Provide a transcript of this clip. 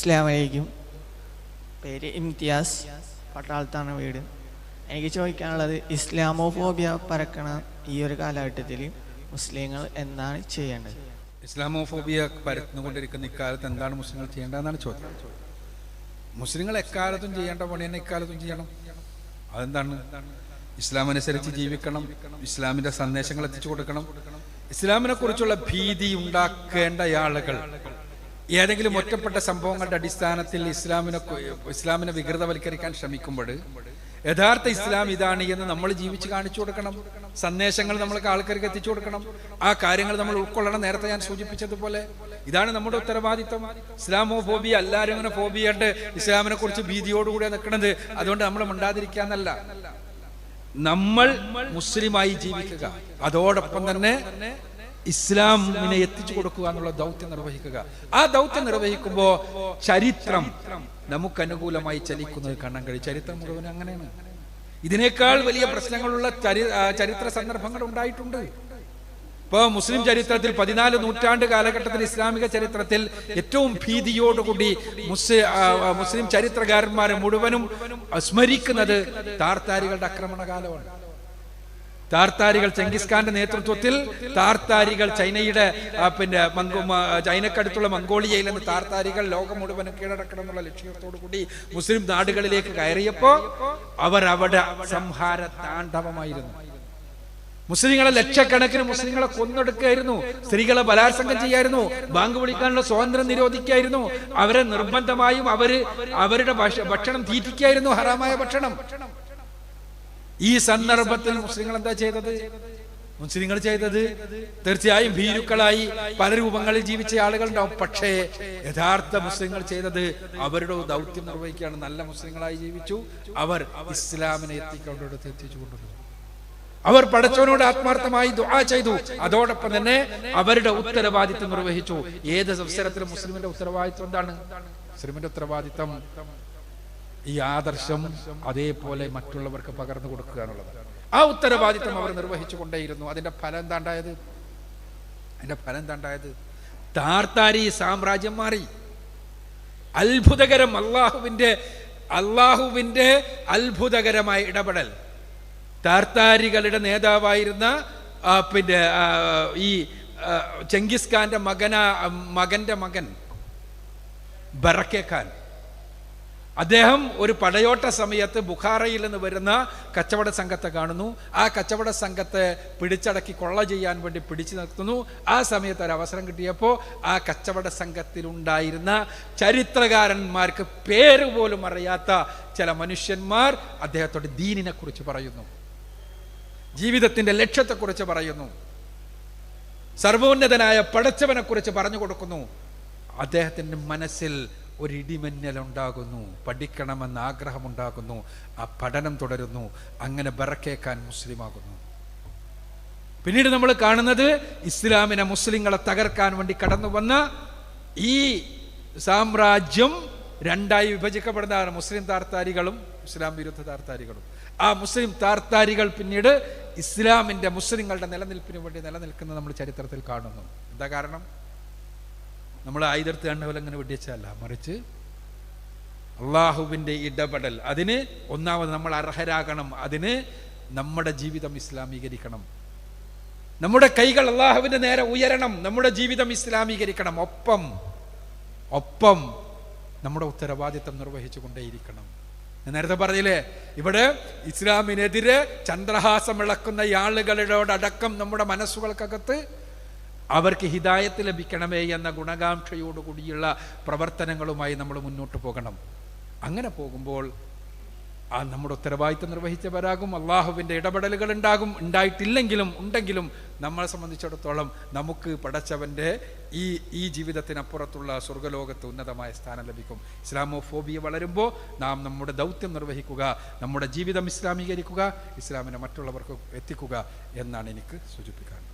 അസ്ലാം വലൈക്കും പേര് ഇംതിയാസ് പട്ടാളത്താണ് വീട്. എനിക്ക് ചോദിക്കാനുള്ളത് ഇസ്ലാമോഫോബിയ പരക്കണ ഈ ഒരു കാലഘട്ടത്തിൽ മുസ്ലിങ്ങൾ എന്താണ് ചെയ്യേണ്ടത്? ഇസ്ലാമോഫോബിയ പരത്തുകൊണ്ടിരിക്കുന്ന ഇക്കാലത്ത് എന്താണ് മുസ്ലിങ്ങൾ ചെയ്യേണ്ടതെന്നാണ് ചോദ്യം. മുസ്ലിങ്ങൾ എക്കാലത്തും ചെയ്യേണ്ട പണി തന്നെ ഇക്കാലത്തും ചെയ്യണം. അതെന്താണ്? ഇസ്ലാം അനുസരിച്ച് ജീവിക്കണം ഇസ്ലാമിന്റെ സന്ദേശങ്ങൾ എത്തിച്ചു കൊടുക്കണം. ഇസ്ലാമിനെ കുറിച്ചുള്ള ഭീതി ഉണ്ടാക്കേണ്ട ആളുകൾ ഏതെങ്കിലും ഒറ്റപ്പെട്ട സംഭവങ്ങളുടെ അടിസ്ഥാനത്തിൽ ഇസ്ലാമിനെ ഇസ്ലാമിനെ വികൃതവൽക്കരിക്കാൻ ശ്രമിക്കുമ്പോൾ യഥാർത്ഥ ഇസ്ലാം ഇതാണ് എന്ന് നമ്മൾ ജീവിച്ച് കാണിച്ചു കൊടുക്കണം. സന്ദേശങ്ങൾ നമ്മൾക്ക് ആൾക്കാർക്ക് എത്തിച്ചു കൊടുക്കണം. ആ കാര്യങ്ങൾ നമ്മൾ ഉൾക്കൊള്ളണം നേരത്തെ ഞാൻ സൂചിപ്പിച്ചതുപോലെ. ഇതാണ് നമ്മുടെ ഉത്തരവാദിത്വം. ഇസ്ലാമോ ഫോബിയ എല്ലാവരും ഇങ്ങനെ ഫോബിയുണ്ട് ഇസ്ലാമിനെ കുറിച്ച് ഭീതിയോടുകൂടെ നിൽക്കുന്നത് അതുകൊണ്ട് നമ്മൾ മിണ്ടാതിരിക്കാന്നല്ല നമ്മൾ മുസ്ലിമായി ജീവിക്കുക. അതോടൊപ്പം തന്നെ ഇസ്ലാമിനെ എത്തിച്ചു കൊടുക്കുക എന്നുള്ള ദൗത്യം നിർവഹിക്കുക. ആ ദൗത്യം നിർവഹിക്കുമ്പോ ചരിത്രം നമുക്ക് അനുകൂലമായി ചലിക്കുന്നത് കാണാൻ കഴിയും. ചരിത്രം മുഴുവൻ അങ്ങനെയാണ്. ഇതിനേക്കാൾ വലിയ പ്രശ്നങ്ങളുള്ള ചരി ചരിത്ര സന്ദർഭങ്ങൾ ഉണ്ടായിട്ടുണ്ട്. ഇപ്പോൾ മുസ്ലിം ചരിത്രത്തിൽ പതിനാല് നൂറ്റാണ്ട് കാലഘട്ടത്തിൽ ഇസ്ലാമിക ചരിത്രത്തിൽ ഏറ്റവും ഭീതിയോടുകൂടി മുസ്ലിം മുസ്ലിം ചരിത്രകാരന്മാരെ മുഴുവനും സ്മരിക്കുന്നത് താർത്താരികളുടെ ആക്രമണ കാലമാണ് താർത്താരികൾ ചെങ്കിസ്ഖാന്റെ നേതൃത്വത്തിൽ താർത്താരികൾ ചൈനയുടെ പിന്നെ ചൈനക്കടുത്തുള്ള മംഗോളിയയിൽ നിന്ന് താർത്താരികൾ ലോകം മുഴുവനും കീഴടക്കണം എന്നുള്ള ലക്ഷ്യത്തോടു കൂടി മുസ്ലിം നാടുകളിലേക്ക് കയറിയപ്പോ അവർ അവിടെ സംഹാര താണ്ഡവമായിരുന്നു. മുസ്ലിങ്ങളെ ലക്ഷക്കണക്കിന് മുസ്ലിങ്ങളെ കൊന്നൊടുക്കുകയായിരുന്നു. സ്ത്രീകളെ ബലാത്സംഗം ചെയ്യായിരുന്നു. ബാങ്ക് വിളിക്കാനുള്ള സ്വാതന്ത്ര്യം നിരോധിക്കായിരുന്നു അവരെ നിർബന്ധമായും അവർ അവരുടെ ഭക്ഷണം തീറ്റിക്കായിരുന്നു ഹറാമായ ഭക്ഷണം. ഈ സന്ദർഭത്തിൽ മുസ്ലിങ്ങൾ എന്താ ചെയ്തത്? മുസ്ലിങ്ങൾ ചെയ്തത് തീർച്ചയായും ഭീരുക്കളായി പല രൂപങ്ങളിൽ ജീവിച്ച ആളുകളുണ്ടാവും. പക്ഷേ യഥാർത്ഥ മുസ്ലിങ്ങൾ ചെയ്തത് അവരുടെ ദൗത്യം നിർവഹിക്കുകയാണ്. നല്ല മുസ്ലിങ്ങളായി ജീവിച്ചു. അവർ ഇസ്ലാമിനെ എത്തിക്കൊണ്ടോട് എത്തിച്ചു കൊണ്ടുവന്നു. അവർ പഠിച്ചവനോട് ആത്മാർത്ഥമായി ദുആ ചെയ്തു. അതോടൊപ്പം തന്നെ അവരുടെ ഉത്തരവാദിത്വം നിർവഹിച്ചു. ഏത് അവസരത്തിലും മുസ്ലിമിന്റെ ഉത്തരവാദിത്വം എന്താണ്? മുസ്ലിമിന്റെ ഉത്തരവാദിത്വം ഈ ആദർശം അതേപോലെ മറ്റുള്ളവർക്ക് പകർന്നു കൊടുക്കുക എന്നുള്ളത് ആ ഉത്തരവാദിത്വം അവർ നിർവഹിച്ചു കൊണ്ടേയിരുന്നു അതിന്റെ ഫലം എന്താ ഉണ്ടായത് അതിന്റെ ഫലം എന്താ ഉണ്ടായത് താർത്താരി സാമ്രാജ്യം മാറി. അത്ഭുതകരം അള്ളാഹുവിന്റെ അള്ളാഹുവിന്റെ അത്ഭുതകരമായ ഇടപെടൽ. താർത്താരികളുടെ നേതാവായിരുന്ന പിന്നെ ഈ ചെങ്കിസ് ഖാന്റെ മകനാ മകന്റെ മകൻ ബറക്കെ ഖാൻ. അദ്ദേഹം ഒരു പടയോട്ട സമയത്ത് ബുഖാറയിൽ നിന്ന് വരുന്ന കച്ചവട സംഘത്തെ കാണുന്നു. ആ കച്ചവട സംഘത്തെ പിടിച്ചടക്കി കൊള്ള ചെയ്യാൻ വേണ്ടി പിടിച്ചു നിർത്തുന്നു. ആ സമയത്ത് ഒരു അവസരം കിട്ടിയപ്പോൾ ആ കച്ചവട സംഘത്തിലുണ്ടായിരുന്ന ചരിത്രകാരന്മാർക്ക് പേര് പോലും അറിയാത്ത ചില മനുഷ്യന്മാർ അദ്ദേഹത്തോട് ദീനിനെ കുറിച്ച് പറയുന്നു. ജീവിതത്തിന്റെ ലക്ഷ്യത്തെക്കുറിച്ച് പറയുന്നു. സർവോന്നതനായ പടച്ചവനെ കുറിച്ച് പറഞ്ഞു കൊടുക്കുന്നു. അദ്ദേഹത്തിന്റെ മനസ്സിൽ ഒരു പഠിക്കണമെന്ന് ഉണ്ടാകുന്നു പഠിക്കണമെന്ന ആഗ്രഹമുണ്ടാകുന്നു ആ പഠനം തുടരുന്നു അങ്ങനെ ബറക്കേക്കാൻ മുസ്ലിമാകുന്നു. പിന്നീട് നമ്മൾ കാണുന്നത് ഇസ്ലാമിനെ മുസ്ലിങ്ങളെ തകർക്കാൻ വേണ്ടി കടന്നു വന്ന ഈ സാമ്രാജ്യം രണ്ടായി വിഭജിക്കപ്പെടുന്നതാണ്. മുസ്ലിം താർത്താരികളും ഇസ്ലാം വിരുദ്ധ താർത്താരികളും. ആ മുസ്ലിം താർത്താരികൾ പിന്നീട് ഇസ്ലാമിന്റെ മുസ്ലിങ്ങളുടെ നിലനിൽപ്പിന് വേണ്ടി നിലനിൽക്കുന്നത് നമ്മൾ ചരിത്രത്തിൽ കാണുന്നു. എന്താ കാരണം? നമ്മൾ ആയുധത്ത് കണ്ടപോലെ അങ്ങനെ വെടിവെച്ചല്ല മറിച്ച് അള്ളാഹുവിന്റെ ഇടപെടൽ. അതിന് ഒന്നാമത് നമ്മൾ അർഹരാകണം. അതിന് നമ്മുടെ ജീവിതം ഇസ്ലാമീകരിക്കണം. നമ്മുടെ കൈകൾ അള്ളാഹുവിന്റെ നേരെ ഉയരണം. നമ്മുടെ ജീവിതം ഇസ്ലാമീകരിക്കണം. ഒപ്പം ഒപ്പം നമ്മുടെ ഉത്തരവാദിത്തം നിർവഹിച്ചു കൊണ്ടേയിരിക്കണം ഞാൻ നേരത്തെ പറഞ്ഞില്ലേ ഇവിടെ ഇസ്ലാമിനെതിരെ ചന്ദ്രഹാസം ഇളക്കുന്ന ആളുകളോടടക്കം നമ്മുടെ മനസ്സുകൾക്കകത്ത് അവർക്ക് ഹിദായത്ത് ലഭിക്കണമേ എന്ന ഗുണകാംക്ഷയോടുകൂടിയുള്ള പ്രവർത്തനങ്ങളുമായി നമ്മൾ മുന്നോട്ട് പോകണം. അങ്ങനെ പോകുമ്പോൾ ആ നമ്മുടെ ഉത്തരവാദിത്വം നിർവഹിച്ചവരാകും അള്ളാഹുവിന്റെ ഇടപെടലുകൾ ഉണ്ടാകും ഉണ്ടായിട്ടില്ലെങ്കിലും ഉണ്ടെങ്കിലും നമ്മളെ സംബന്ധിച്ചിടത്തോളം നമുക്ക് പടച്ചവന്റെ ഈ ഈ ജീവിതത്തിനപ്പുറത്തുള്ള സ്വർഗലോകത്ത് ഉന്നതമായ സ്ഥാനം ലഭിക്കും. ഇസ്ലാമോ ഫോബിയ വളരുമ്പോൾ നാം നമ്മുടെ ദൗത്യം നിർവഹിക്കുക നമ്മുടെ ജീവിതം ഇസ്ലാമീകരിക്കുക ഇസ്ലാമിനെ മറ്റുള്ളവർക്ക് എത്തിക്കുക എന്നാണ് എനിക്ക് സൂചിപ്പിക്കാൻ